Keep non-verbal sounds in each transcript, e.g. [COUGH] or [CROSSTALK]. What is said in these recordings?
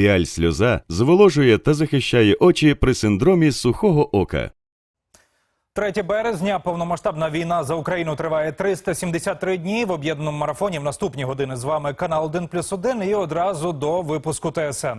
Піаль сльоза зволожує та захищає очі при синдромі сухого ока. 3 березня повномасштабна війна за Україну триває 373 дні. В об'єднаному марафоні в наступні години з вами канал 1 плюс 1 і одразу до випуску ТСН.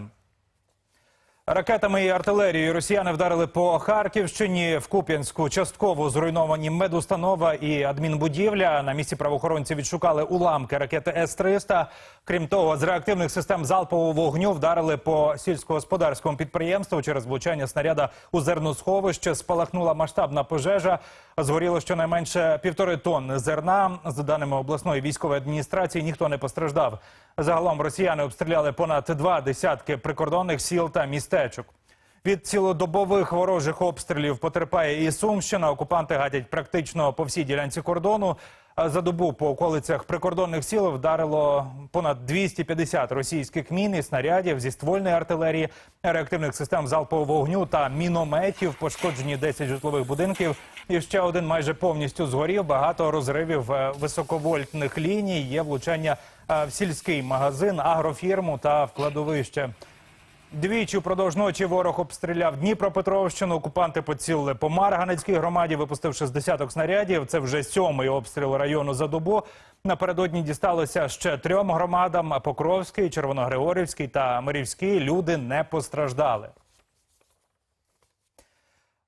Ракетами і артилерією росіяни вдарили по Харківщині в Куп'янську. Частково зруйновані медустанова і адмінбудівля. На місці правоохоронці відшукали уламки ракети С-300. Крім того, з реактивних систем залпового вогню вдарили по сільськогосподарському підприємству через влучання снаряда у зерносховище. Спалахнула масштабна пожежа. Згоріло щонайменше півтори тонни зерна. За даними обласної військової адміністрації, ніхто не постраждав. Загалом росіяни обстріляли понад два десятки прикордонних сіл та містечок. Від цілодобових ворожих обстрілів потерпає і Сумщина. Окупанти гадять практично по всій ділянці кордону. За добу по околицях прикордонних сіл вдарило понад 250 російських мін і снарядів зі ствольної артилерії, реактивних систем залпового вогню та мінометів. Пошкоджені 10 житлових будинків. І ще один майже повністю згорів. Багато розривів е, високовольтних ліній. Є влучання е, в сільський магазин, агрофірму та в кладовище. Двічі впродовж ночі ворог обстріляв Дніпропетровщину. Окупанти поцілили по Марганецькій громаді, випустивши з десяток снарядів. Це вже сьомий обстріл району за добу. Напередодні дісталося ще трьом громадам: Покровський, Червоногригорівський та Мирівський. Люди не постраждали.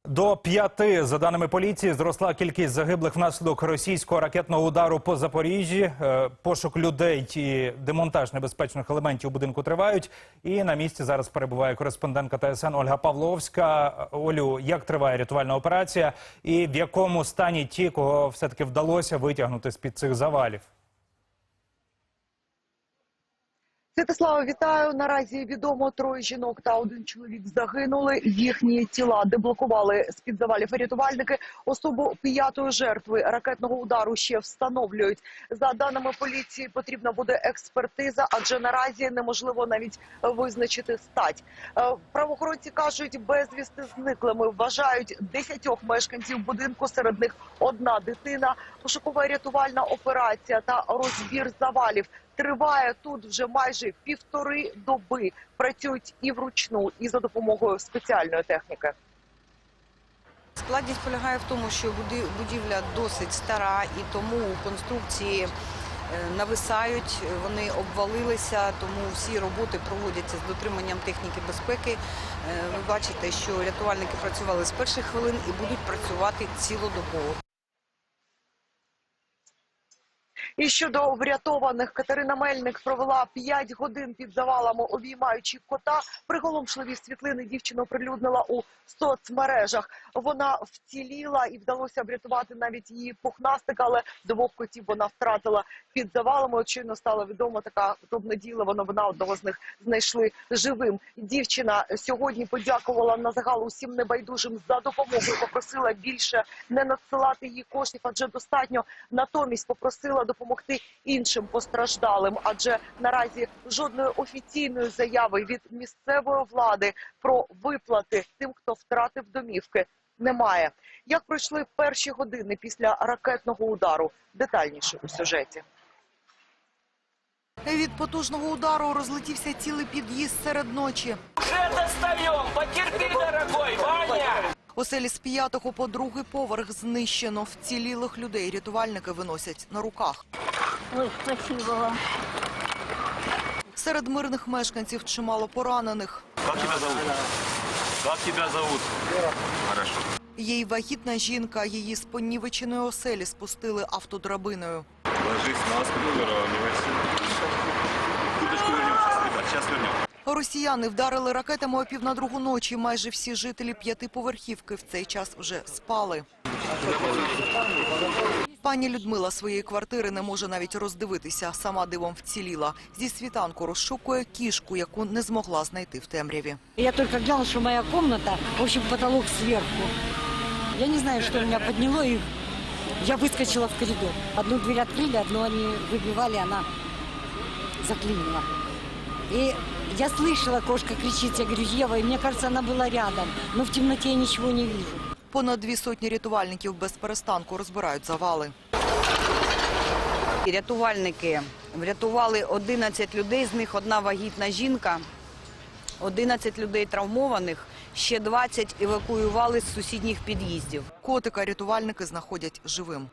До п'яти, за даними поліції, зросла кількість загиблих внаслідок російського ракетного удару по Запоріжжі. Е, Пошук людей і демонтаж небезпечних елементів у будинку тривають. І на місці зараз перебуває кореспондентка ТСН Ольга Павловська. Олю, як триває рятувальна операція, і в якому стані ті, кого все таки вдалося витягнути з під цих завалів? Святослава, вітаю. Наразі відомо троє жінок та один чоловік загинули. Їхні тіла деблокували з під завалів рятувальники. Особу п'ятої жертви ракетного удару ще встановлюють. За даними поліції, потрібна буде експертиза, адже наразі неможливо навіть визначити стать. Е, Правоохоронці кажуть, безвісти зниклими вважають десятьох мешканців будинку. Серед них одна дитина. Пошукова рятувальна операція та розбір завалів триває тут вже майже півтори доби. Працюють і вручну, і за допомогою спеціальної техніки. Складність полягає в тому, що будівля досить стара і тому конструкції е, нависають, вони обвалилися, тому всі роботи проводяться з дотриманням техніки безпеки. Е, Ви бачите, що рятувальники працювали з перших хвилин і будуть працювати цілодобово. І щодо врятованих Катерина Мельник провела 5 годин під завалами, обіймаючи кота. Приголомшливі світлини дівчина оприлюднила у соцмережах. Вона вціліла і вдалося врятувати навіть її пухнастика, але двох котів вона втратила під завалами. Очевидно стало відомо така обнадійлива новина. Одного з них знайшли живим. Дівчина сьогодні подякувала на загал усім небайдужим за допомогу. Попросила більше не надсилати їй коштів, адже достатньо натомість попросила допомогти іншим постраждалим, адже наразі жодної офіційної заяви від місцевої влади про виплати тим, хто втратив домівки, немає. Як пройшли перші години після ракетного удару? Детальніше у сюжеті. Від потужного удару розлетівся цілий під'їзд серед ночі. Уже достаем! Потерпи, дорогой, Ваня! Оселі з п'ятого по другий поверх знищено. Вцілілих людей рятувальники виносять на руках. Ой, спасибо вам. Серед мирних мешканців чимало поранених. Как тебя зовут? Как тебя зовут? Хорошо. Є й вагітна жінка. Її з понівеченої оселі спустили автодрабиною. Ложись на спину, вернем. Росіяни вдарили ракетами о пів на другу ночі. Майже всі жителі п'ятиповерхівки в цей час вже спали. Пані Людмила своєї квартири не може навіть роздивитися. Сама дивом вціліла. Зі світанку розшукує кішку, яку не змогла знайти в темряві. Я только глянула, что моя комната, в общем, потолок сверху. Я не знаю, что меня подняло, и я выскочила в коридор. Одну дверь открыли, одну они выбивали, она заклинила. И я слышала, кошка кричит, я говорю, Ева, и мне кажется, она была рядом, но в темноте я ничего не вижу. Понад дві сотні рятувальників без перестанку розбирають завали. Рятувальники врятували 11 людей, з них одна вагітна жінка. 11 людей травмованих, ще 20 евакуювали з сусідніх під'їздів. Котика рятувальники знаходять живим.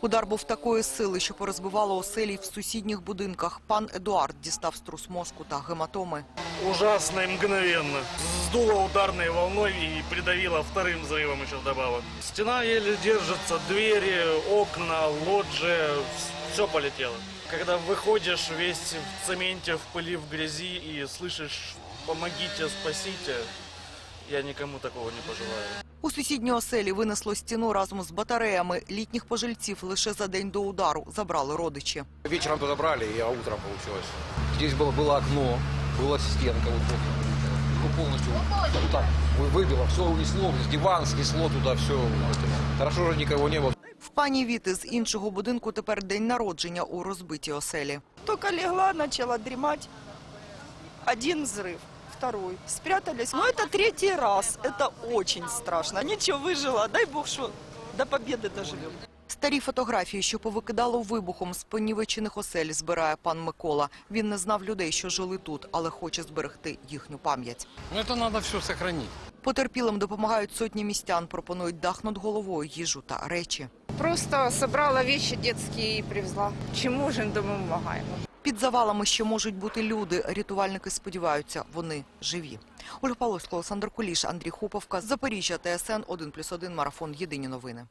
Удар був такої сили, що порозбивало оселі в сусідніх будинках. Пан Едуард дістав струс мозку та гематоми. ужасно и мгновенно. Сдуло ударной волной и придавило вторым взрывом еще вдобавок. Стена еле держится, двери, окна, лоджия, все полетело. Когда выходишь весь в цементе, в пыли, в грязи и слышишь «помогите, спасите», я никому такого не пожелаю. У сусідній оселі винесло стіну разом з батареями. Літніх пожильців лише за день до удару забрали родичі. Вечером подобрали, а утром получилось. Здесь было, было окно, была стенка вот, вот, ну, полностью вот так вы- выбило, все унесло, диван снесло туда, все. Хорошо, что никого не было. В пані Віти з іншого будинку тепер день народження у розбитій оселі. Только легла, начала дремать. Один взрыв, второй. Спрятались. Но это третий раз. Это очень страшно. Ничего, выжила. Дай бог, что до победы доживем. Старі фотографії, що повикидало вибухом з понівечених осель, збирає пан Микола. Він не знав людей, що жили тут, але хоче зберегти їхню пам'ять. Ну, это надо все сохранить. Потерпілим допомагають сотні містян, пропонують дах над головою, їжу та речі. Просто собрала вещи детские и привезла. Чем можем, допомагаємо. Під завалами ще можуть бути люди. Рятувальники сподіваються, вони живі. Ольга Павловська, Олександр Куліш, Андрій Хуповка, Запоріжжя, ТСН 1+,1, Марафон. Єдині новини.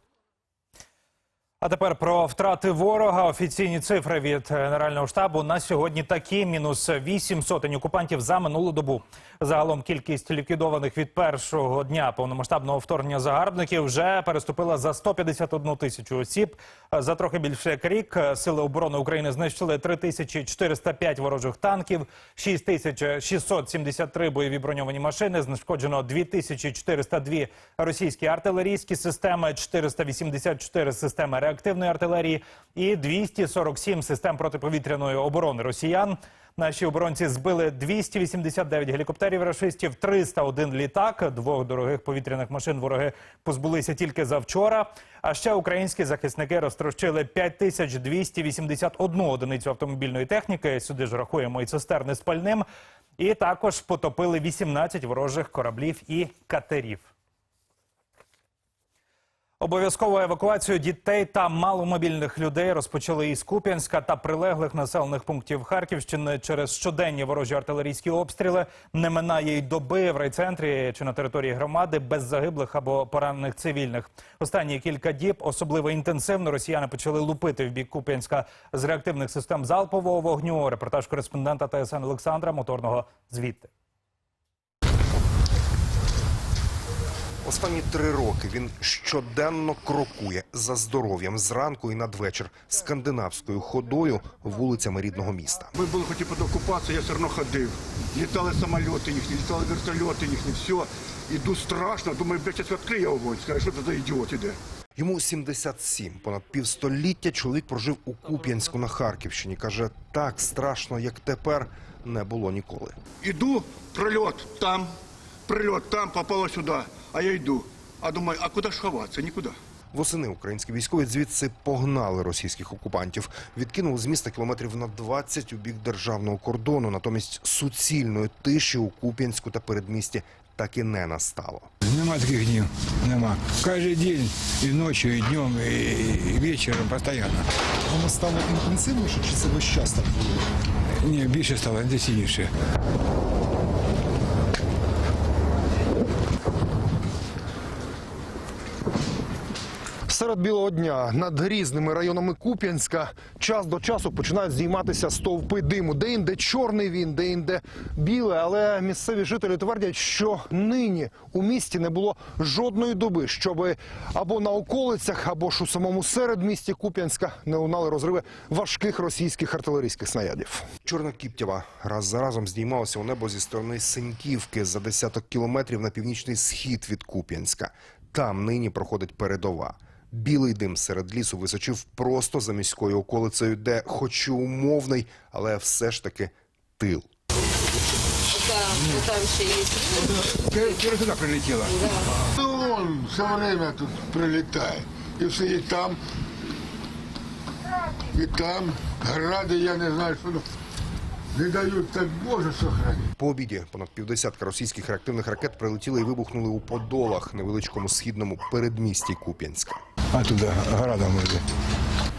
А тепер про втрати ворога. Офіційні цифри від Генерального штабу на сьогодні такі: мінус 8 сотень окупантів за минулу добу. Загалом кількість ліквідованих від першого дня повномасштабного вторгнення загарбників вже переступила за 151 тисячу осіб. За трохи більше як рік сили оборони України знищили 3405 ворожих танків, 6673 бойові броньовані машини, знешкоджено 2402 російські артилерійські системи, 484 системи реактивної артилерії і 247 систем протиповітряної оборони росіян. Наші оборонці збили 289 гелікоптерів рашистів, 301 літак, двох дорогих повітряних машин вороги позбулися тільки завчора. А ще українські захисники розтрощили 5281 одиницю автомобільної техніки. Сюди ж рахуємо і цистерни з пальним. І також потопили 18 ворожих кораблів і катерів. Обов'язкову евакуацію дітей та маломобільних людей розпочали із Куп'янська та прилеглих населених пунктів Харківщини через щоденні ворожі артилерійські обстріли. Не минає й доби в райцентрі чи на території громади без загиблих або поранених цивільних. Останні кілька діб особливо інтенсивно росіяни почали лупити в бік Куп'янська з реактивних систем залпового вогню. Репортаж кореспондента ТСН Олександра Моторного звідти. Останні три роки він щоденно крокує за здоров'ям зранку і надвечір скандинавською ходою вулицями рідного міста. Ми були хоч і під окупацією, я все одно ходив. Літали самоліти їхні, літали вертольоти їхні, все. Іду страшно, думаю, блядь, зараз відкриє огонь. Скаже, що це за ідіот іде. Йому 77. Понад півстоліття чоловік прожив у Куп'янську на Харківщині. Каже, так страшно, як тепер, не було ніколи. Іду, прильот там, прильот там, попало сюди, а я йду. А думаю, а куди ж ховатися? Нікуди. Восени українські військові звідси погнали російських окупантів, відкинули з міста кілометрів на 20 у бік державного кордону. Натомість суцільної тиші у Куп'янську та передмісті так і не настало. Нема таких днів, нема. Кожен день, і ночі, і днем, і, і вечором, постійно. Воно стало інтенсивніше, чи це весь час так було? Ні, більше стало, інтенсивніше. Серед білого дня над різними районами Куп'янська час до часу починають здійматися стовпи диму. Де-інде чорний він, де-інде білий. Але місцеві жителі твердять, що нині у місті не було жодної доби, щоби або на околицях, або ж у самому середмісті Куп'янська не лунали розриви важких російських артилерійських снарядів. Чорна Кіптєва раз за разом здіймалася у небо зі сторони Синьківки за десяток кілометрів на північний схід від Куп'янська. Там нині проходить передова. Білий дим серед лісу височив просто за міською околицею, де, хоч і умовний, але все ж таки тил. Вчора сюди прилетіло. Ну, все время тут прилітає. І все і там, і там. Гради, я не знаю, що. Не дають, так Боже сохрани. По обіді понад півдесятка російських реактивних ракет прилетіли і вибухнули у Подолах, невеличкому східному передмісті Куп'янська. А туда градом идет.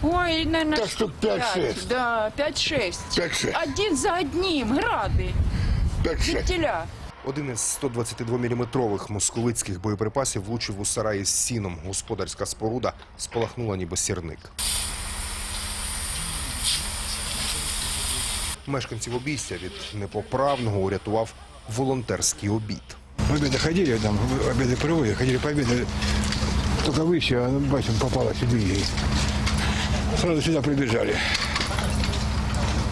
Ой, наверное, Та штук 5-6. Да, 5-6. 5-6. Один за одним, гради, 5-6. фитиля. Один із 122-мм московицьких боєприпасів влучив у сараї з сіном. Господарська споруда спалахнула ніби сірник. Мешканців обійстя від непоправного урятував волонтерський обід. В обеды ходили, там, в обеды проводили, ходили по обеду. Только выше, а бачим, попало сюда ей. Сразу сюда прибежали.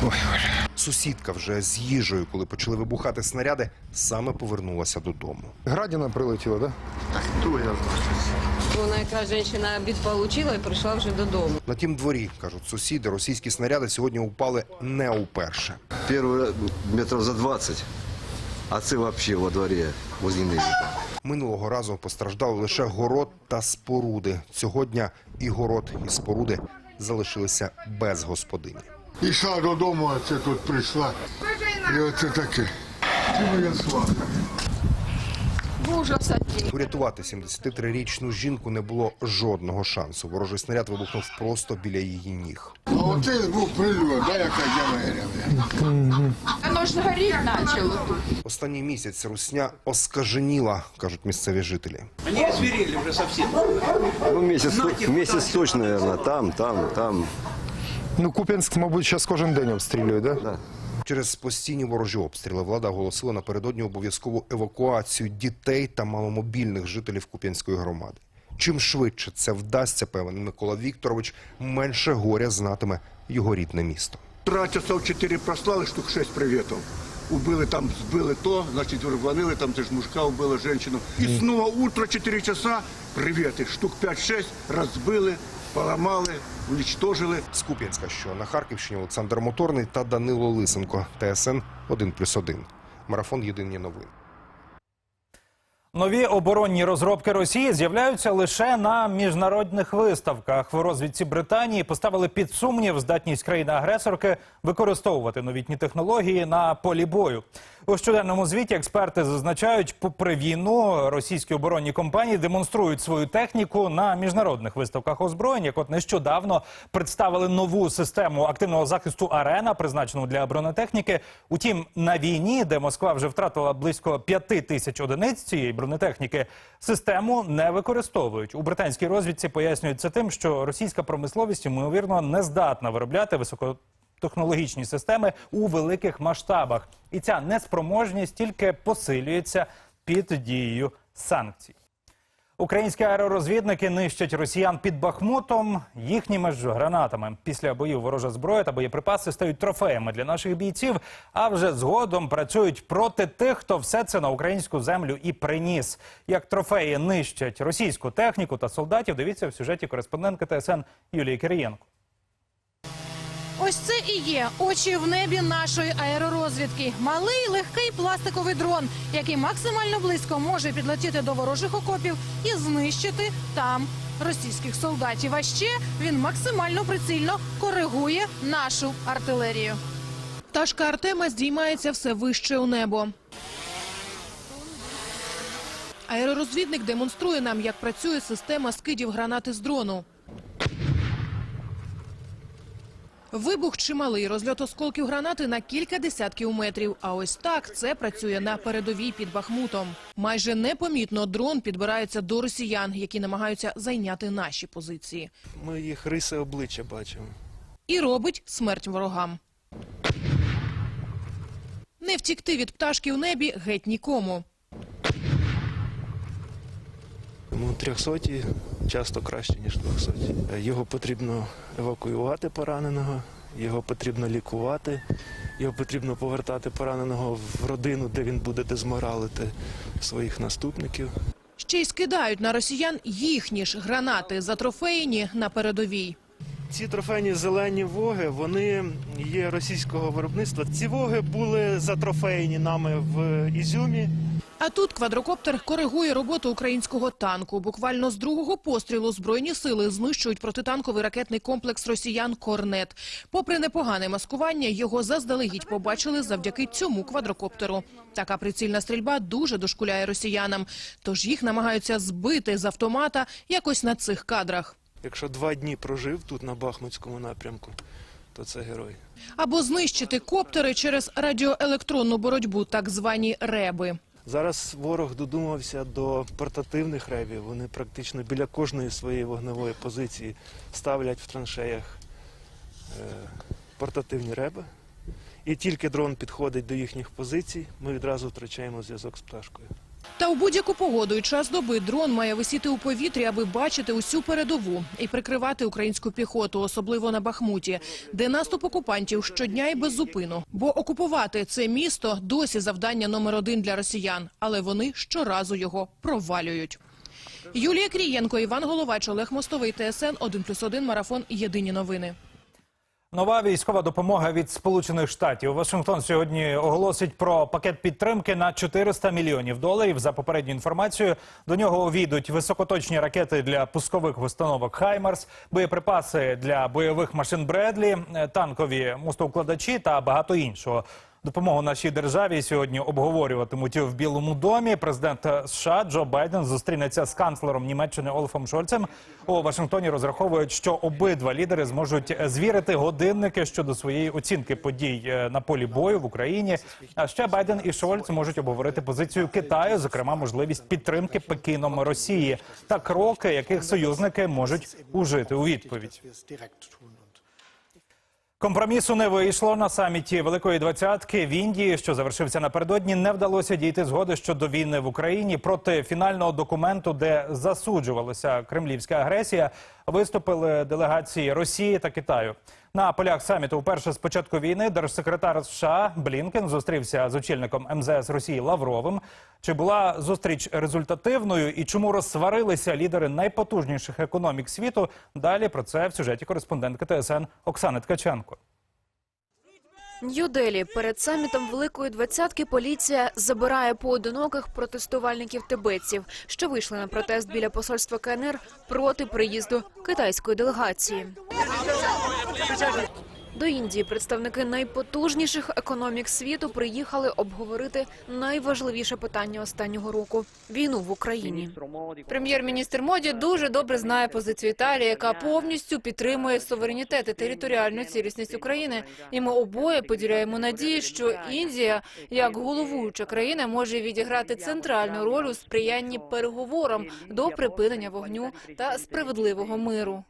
Ой, боже. Сусідка вже з їжею, коли почали вибухати снаряди, саме повернулася додому. Градіна прилетіла, так? Хто я знаю? Вона якраз жінка обід отримала і прийшла вже додому. На тім дворі, кажуть сусіди, російські снаряди сьогодні упали не уперше. Первый метров за 20, а це вообще во дворе возле низика. Минулого разу постраждали лише город та споруди. Цього дня і город, і споруди залишилися без господині. Ішла додому, а це тут прийшла. І оце таке. Ти моя слава. Урятувати 73-річну жінку не було жодного шансу. Ворожий снаряд вибухнув просто біля її ніг. А оце був прильот, да, яка дямеря. Оно ж гореть начало тут. Останній місяць русня оскаженіла, кажуть місцеві жителі. Они озверели уже совсем. Ну, месяц, месяц точно, наверное, там, там, там. Ну, Куп'янськ, мабуть, зараз кожен день обстрілює, так? Да. Через постійні ворожі обстріли влада оголосила напередодні обов'язкову евакуацію дітей та маломобільних жителів Куп'янської громади. Чим швидше це вдасться, певен Микола Вікторович, менше горя знатиме його рідне місто. Утра часов 4 прослали, штук 6 приветов. Убили там, сбили то, значит, рванули, там ты ж мужика убила, женщину. И снова утро, 4 часа, приветы, штук 5-6, разбили, поломали, уничтожили. З Куп'янська, що на Харківщині Олександр Моторний та Данило Лисенко. ТСН 1+,1. Марафон Єдині новини. Нові оборонні розробки Росії з'являються лише на міжнародних виставках. В розвідці Британії поставили під сумнів здатність країни-агресорки використовувати новітні технології на полі бою. У щоденному звіті експерти зазначають, попри війну російські оборонні компанії демонструють свою техніку на міжнародних виставках озброєнь. Як от нещодавно представили нову систему активного захисту арена, призначену для бронетехніки. Утім, на війні, де Москва вже втратила близько п'яти тисяч одиниць цієї бронетехніки, систему не використовують. У британській розвідці пояснюють це тим, що російська промисловість ймовірно не здатна виробляти високотехнологічні системи у великих масштабах, і ця неспроможність тільки посилюється під дією санкцій. Українські аеророзвідники нищать росіян під Бахмутом їхніми ж гранатами. Після боїв ворожа зброя та боєприпаси стають трофеями для наших бійців. А вже згодом працюють проти тих, хто все це на українську землю і приніс. Як трофеї нищать російську техніку та солдатів. Дивіться в сюжеті кореспондентки ТСН Юлії Кирієнко. Ось це і є очі в небі нашої аеророзвідки. Малий легкий пластиковий дрон, який максимально близько може підлетіти до ворожих окопів і знищити там російських солдатів. А ще він максимально прицільно коригує нашу артилерію. Пташка Артема здіймається все вище у небо. Аеророзвідник демонструє нам, як працює система скидів гранати з дрону. Вибух чималий, розльот осколків гранати на кілька десятків метрів. А ось так це працює на передовій під Бахмутом. Майже непомітно дрон підбирається до росіян, які намагаються зайняти наші позиції. Ми їх риси обличчя бачимо. І робить смерть ворогам. Не втікти від пташки в небі геть нікому. Тому трьохсоті часто краще, ніж двохсоті. Його потрібно евакуювати пораненого, його потрібно лікувати, його потрібно повертати пораненого в родину, де він буде дезморалити своїх наступників. Ще й скидають на росіян їхні ж гранати затрофеїні на передовій. Ці трофейні зелені воги, вони є російського виробництва. Ці воги були затрофейні нами в Ізюмі. А тут квадрокоптер коригує роботу українського танку. Буквально з другого пострілу збройні сили знищують протитанковий ракетний комплекс росіян «Корнет». Попри непогане маскування, його заздалегідь побачили завдяки цьому квадрокоптеру. Така прицільна стрільба дуже дошкуляє росіянам, тож їх намагаються збити з автомата якось на цих кадрах. Якщо два дні прожив тут на Бахмутському напрямку, то це герой. Або знищити коптери через радіоелектронну боротьбу, так звані реби. Зараз ворог додумався до портативних ребів. Вони практично біля кожної своєї вогневої позиції ставлять в траншеях е, портативні реби. І тільки дрон підходить до їхніх позицій, ми відразу втрачаємо зв'язок з пташкою. Та у будь-яку погоду і час доби дрон має висіти у повітрі, аби бачити усю передову і прикривати українську піхоту, особливо на Бахмуті, де наступ окупантів щодня і без зупину. Бо окупувати це місто досі завдання номер один для росіян, але вони щоразу його провалюють. Юлія Крієнко, Іван Головач, Олег Мостовий, ТСН 1+,1, Марафон. Єдині новини. Нова військова допомога від Сполучених Штатів. Вашингтон сьогодні оголосить про пакет підтримки на 400 мільйонів доларів. За попередню інформацію до нього увійдуть високоточні ракети для пускових установок Хаймарс, боєприпаси для бойових машин Бредлі, е, танкові мостовкладачі та багато іншого. Допомогу нашій державі сьогодні обговорюватимуть в Білому домі. Президент США Джо Байден зустрінеться з канцлером Німеччини Олафом Шольцем. У Вашингтоні розраховують, що обидва лідери зможуть звірити годинники щодо своєї оцінки подій е, на полі бою в Україні. А ще Байден і Шольц можуть обговорити позицію Китаю, зокрема можливість підтримки Пекіном Росії та кроки, яких союзники можуть ужити у відповідь. Компромісу не вийшло на саміті Великої Двадцятки в Індії, що завершився напередодні. Не вдалося дійти згоди щодо війни в Україні. Проти фінального документу, де засуджувалася кремлівська агресія, виступили делегації Росії та Китаю. На полях саміту вперше з початку війни держсекретар США Блінкен зустрівся з очільником МЗС Росії Лавровим. Чи була зустріч результативною і чому розсварилися лідери найпотужніших економік світу? Далі про це в сюжеті кореспондентки ТСН Оксани Ткаченко. Нью-Делі перед самітом Великої Двадцятки поліція забирає поодиноких протестувальників тибетців, що вийшли на протест біля посольства КНР проти приїзду китайської делегації. До Індії представники найпотужніших економік світу приїхали обговорити найважливіше питання останнього року війну в Україні. Прем'єр-міністр Моді дуже добре знає позицію Італії, яка повністю підтримує суверенітет і територіальну цілісність України. І ми обоє поділяємо надії, що Індія, як головуюча країна, може відіграти центральну роль у сприянні переговорам до припинення вогню та справедливого миру.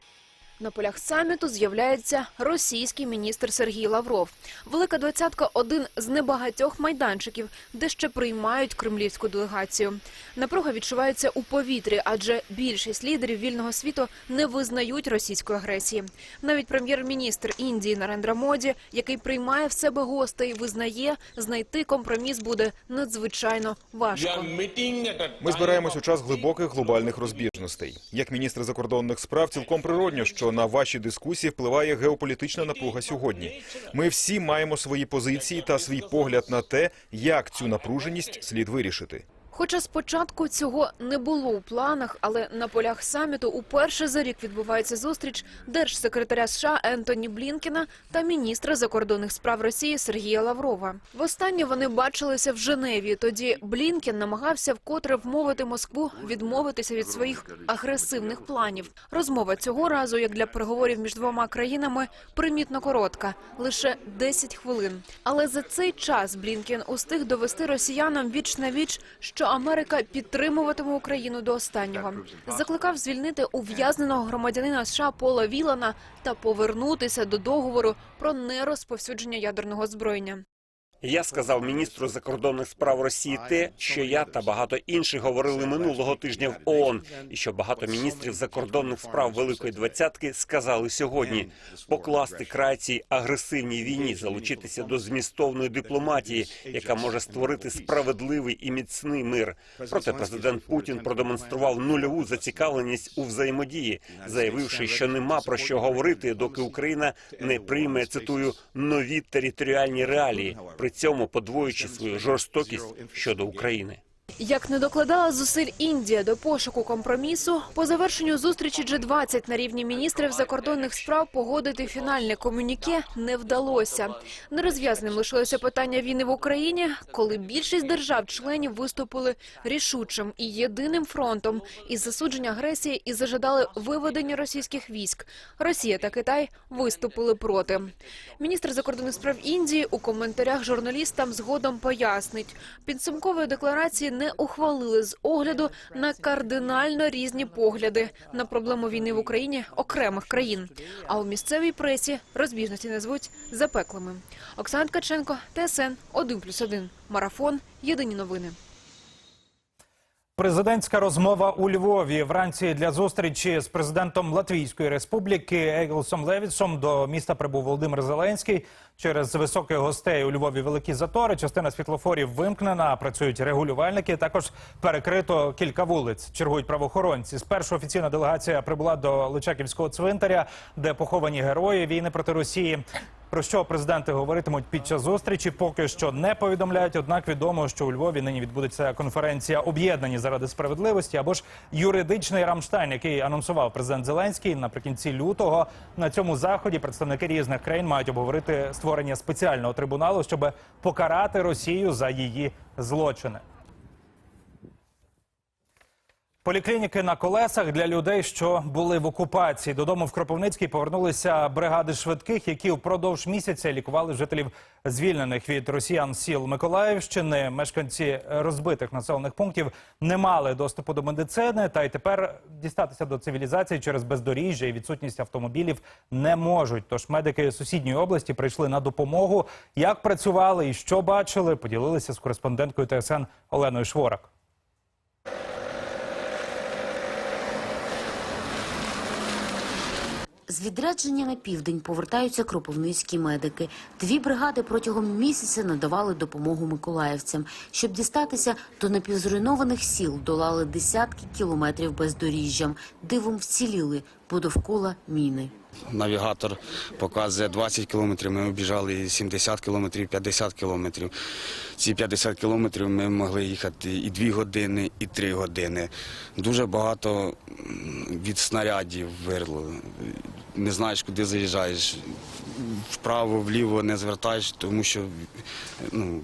На полях саміту з'являється російський міністр Сергій Лавров. Велика двадцятка один з небагатьох майданчиків, де ще приймають кремлівську делегацію. Напруга відчувається у повітрі, адже більшість лідерів вільного світу не визнають російської агресії. Навіть прем'єр-міністр Індії Нарендра Моді, який приймає в себе гостей, визнає, знайти компроміс буде надзвичайно важко. Ми збираємось у час глибоких глобальних розбіжностей. Як міністр закордонних справ, цілком природньо, що на ваші дискусії впливає геополітична напруга сьогодні. Ми всі маємо свої позиції та свій погляд на те, як цю напруженість слід вирішити. Хоча спочатку цього не було у планах, але на полях саміту уперше за рік відбувається зустріч держсекретаря США Ентоні Блінкена та міністра закордонних справ Росії Сергія Лаврова. Востаннє вони бачилися в Женеві. Тоді Блінкен намагався вкотре вмовити Москву відмовитися від своїх агресивних планів. Розмова цього разу, як для переговорів між двома країнами, примітно коротка лише 10 хвилин. Але за цей час Блінкен устиг довести росіянам віч на віч, що Америка підтримуватиме Україну до останнього. Закликав звільнити ув'язненого громадянина США Пола Вілана та повернутися до договору про нерозповсюдження ядерного озброєння. Я сказав міністру закордонних справ Росії те, що я та багато інших говорили минулого тижня в ООН, і що багато міністрів закордонних справ Великої Двадцятки сказали сьогодні покласти край цій агресивній війні, залучитися до змістовної дипломатії, яка може створити справедливий і міцний мир. Проте президент Путін продемонстрував нульову зацікавленість у взаємодії, заявивши, що нема про що говорити, доки Україна не прийме цитую нові територіальні реалії. При цьому подвоюючи свою жорстокість щодо України. Як не докладала зусиль Індія до пошуку компромісу, по завершенню зустрічі G20 на рівні міністрів закордонних справ погодити фінальне комюніке не вдалося. Нерозв'язаним лишилося питання війни в Україні, коли більшість держав-членів виступили рішучим і єдиним фронтом із засудження агресії і зажадали виведення російських військ. Росія та Китай виступили проти. Міністр закордонних справ Індії у коментарях журналістам згодом пояснить, підсумкової декларації не ухвалили з огляду на кардинально різні погляди на проблему війни в Україні окремих країн. А у місцевій пресі розбіжності назвуть запеклими. Оксана Ткаченко, ТСН 1+,1. Марафон. Єдині новини. Президентська розмова у Львові вранці для зустрічі з президентом Латвійської республіки Егілсом Левісом до міста прибув Володимир Зеленський. Через високих гостей у Львові великі затори. Частина світлофорів вимкнена. Працюють регулювальники. Також перекрито кілька вулиць. Чергують правоохоронці. Спершу офіційна делегація прибула до Личаківського цвинтаря, де поховані герої війни проти Росії. Про що президенти говоритимуть під час зустрічі, поки що не повідомляють. Однак відомо, що у Львові нині відбудеться конференція об'єднані заради справедливості або ж юридичний Рамштайн, який анонсував президент Зеленський наприкінці лютого. На цьому заході представники різних країн мають обговорити створення спеціального трибуналу, щоб покарати Росію за її злочини. Поліклініки на колесах для людей, що були в окупації. Додому в Кропивницький повернулися бригади швидких, які впродовж місяця лікували жителів звільнених від росіян сіл Миколаївщини. Мешканці розбитих населених пунктів не мали доступу до медицини, та й тепер дістатися до цивілізації через бездоріжжя і відсутність автомобілів не можуть. Тож медики сусідньої області прийшли на допомогу. Як працювали і що бачили, поділилися з кореспонденткою ТСН Оленою Шворак. З відрядження на південь повертаються кропивницькі медики. Дві бригади протягом місяця надавали допомогу миколаївцям. Щоб дістатися до напівзруйнованих сіл, долали десятки кілометрів бездоріжжям. Дивом вціліли, бо довкола міни. Навігатор показує 20 кілометрів, ми обіжали 70 кілометрів, 50 кілометрів. Ці 50 кілометрів ми могли їхати і 2 години, і 3 години. Дуже багато від снарядів вирло. Не знаєш, куди заїжджаєш. Вправо, вліво не звертаєш, тому що ну,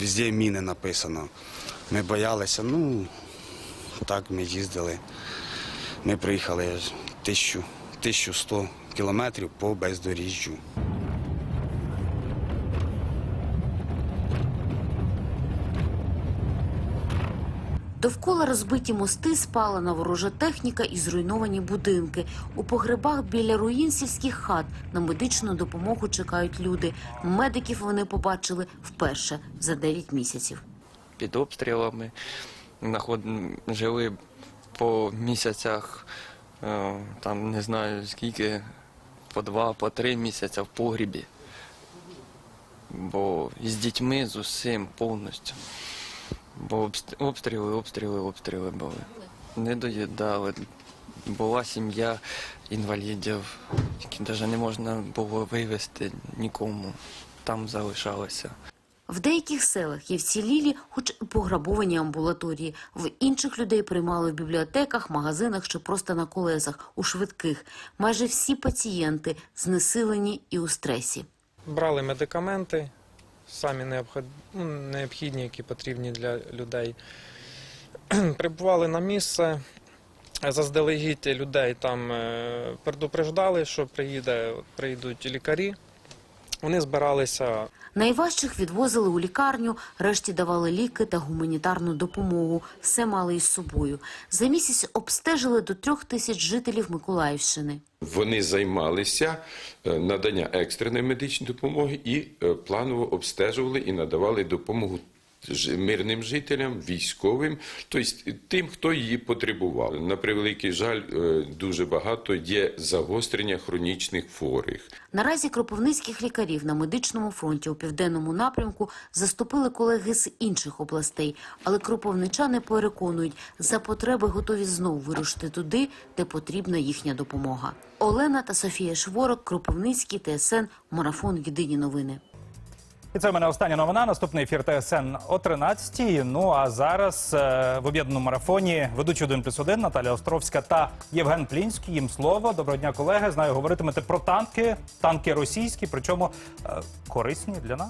везде міни написано. Ми боялися, ну так ми їздили. Ми приїхали тисячу, 1100 кілометрів по бездоріжжю. Довкола розбиті мости, спалена ворожа техніка і зруйновані будинки. У погребах біля руїн сільських хат на медичну допомогу чекають люди. Медиків вони побачили вперше за 9 місяців. під обстрілами, жили по місяцях, е, там не знаю скільки, по два, по три місяці в погрібі. Бо з дітьми, з усім повністю. Бо обстріли, обстріли, обстріли були. Не доїдали. Була сім'я інвалідів, які навіть не можна було вивезти нікому. Там залишалися. В деяких селах є вцілілі, хоч і пограбовані амбулаторії. В інших людей приймали в бібліотеках, магазинах чи просто на колесах, у швидких. Майже всі пацієнти знесилені і у стресі. Брали медикаменти, самі ну, необхідні, які потрібні для людей. [CLEARS THROAT] Прибували на місце. Заздалегідь людей там е, предупреждали, що приїде, прийдуть лікарі. Вони збиралися Найважчих відвозили у лікарню, решті давали ліки та гуманітарну допомогу. Все мали із собою. За місяць обстежили до трьох тисяч жителів Миколаївщини. Вони займалися е, надання екстреної медичної допомоги і е, планово обстежували і надавали допомогу мирним жителям, військовим, тобто тим, хто її потребував. На превеликий жаль, е, дуже багато є загострення хронічних хворих. Наразі кропивницьких лікарів на медичному фронті у південному напрямку заступили колеги з інших областей, але кропивничани переконують, за потреби готові знов вирушити туди, де потрібна їхня допомога. Олена та Софія Шворок, Кропивницький, ТСН, Марафон. Єдині новини. І це в мене остання новина. Наступний ефір ТСН о 13 Ну а зараз е, в об'єднаному марафоні ведучі 1 плюс 1 Наталя Островська та Євген Плінський. Їм слово. Доброго дня, колеги. Знаю, говоритимете про танки, танки російські, причому е, корисні для нас.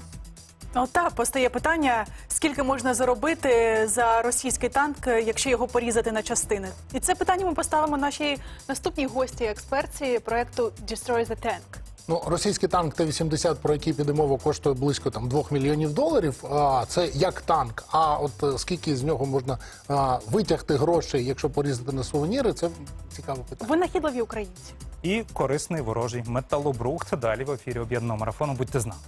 Ну так, постає питання, скільки можна заробити за російський танк, якщо його порізати на частини. І це питання ми поставимо нашій наступній гості експертці проекту Destroy the Tank. Ну, російський танк Т-80, про який піде мова, коштує близько там 2 мільйонів доларів. А це як танк. А от е, скільки з нього можна а, витягти грошей, якщо порізати на сувеніри, це цікаве питання. Винахідливі українці. І корисний ворожий металобрухт. Далі в ефірі об'єднаного марафону. Будьте з нами.